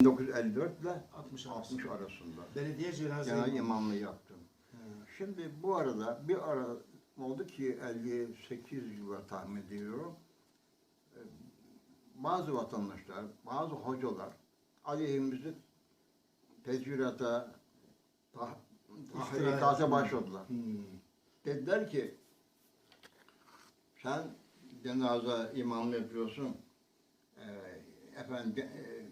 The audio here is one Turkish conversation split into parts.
1954 ile 60 60 arasında. Belediye cenaze Genel imamlığı yaptım. He. Şimdi bu arada bir ara oldu ki 58 yıla tahmin ediyorum. Ee, Bazı vatandaşlar, bazı hocalar aleyhimizi tezvirata, tah, tahrikata başladılar. Hmm. Dediler ki sen cenaze imamlığı yapıyorsun. Ee, efendim e,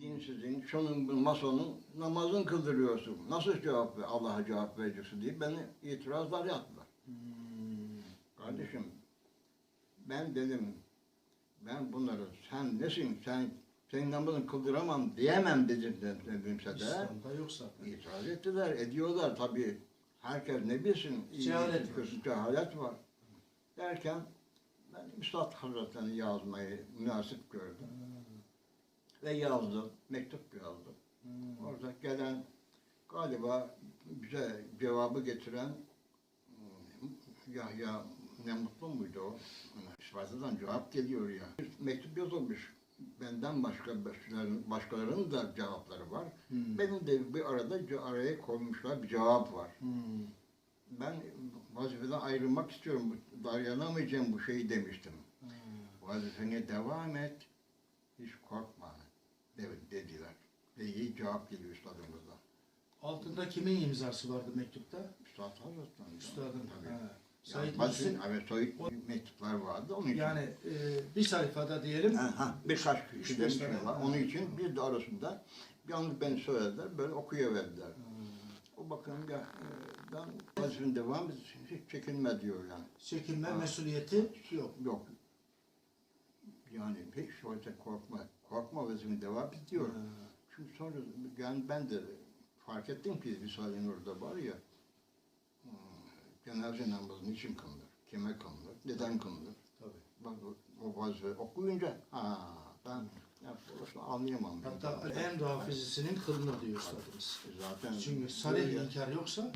dinsizin, şunun masonun namazını kıldırıyorsun. Nasıl cevap ver, Allah'a cevap vereceksin diye beni itirazlar yaptılar. Hmm. Kardeşim ben dedim ben bunları sen nesin sen senin namazını kıldıramam diyemem dedim dedimse de İslam'da yok zaten. itiraz ettiler, ediyorlar tabii. Herkes ne bilsin, Cehalet var. cehalet var. Derken ben Üstad Hazretleri'ni yazmayı münasip gördüm. Ve yazdım, mektup yazdım. Hmm. Orada gelen galiba bize cevabı getiren hmm, Yahya ne mutlu muydu o? İspanya'dan cevap geliyor ya. Mektup yazılmış. Benden başka başkalarının, başkalarının da cevapları var. Hmm. Benim de bir arada araya koymuşlar bir cevap var. Hmm. Ben vazifeden ayrılmak istiyorum. Dayanamayacağım bu şeyi demiştim. Hmm. Vazifene devam et. Hiç korkma. De- dediler. Ve iyi cevap geliyor üstadımızdan. Altında kimin imzası vardı mektupta? Üstad Hazretleri. Üstadın. Tabii. Ha. Yani Said bazı- Muhsin, evet, soyut mektuplar vardı. Onun için. yani e, bir sayfada diyelim. Ha, ha, birkaç kişi demiş var. Onun için bir de arasında yalnız beni söylediler. Böyle okuyuverdiler. Hmm. O bakımda e, ben vazifenin devam hiç çekinme diyor yani. Çekinme Ha. mesuliyeti yok. Yok. Yani hiç şöyle korkma. Korkma vazifenin devam et diyor. Ha. Çünkü sonra yani ben de fark ettim ki Risale-i Nur'da var ya hmm, cenaze namazı niçin kılınır? Kime kılınır? Neden kılınır? Tabii. Bak o, o vazife okuyunca ha ben ya, orasını anlayamam. Hatta en hafizesinin kılını diyor üstadımız. Zaten Çünkü böyle- inkar yoksa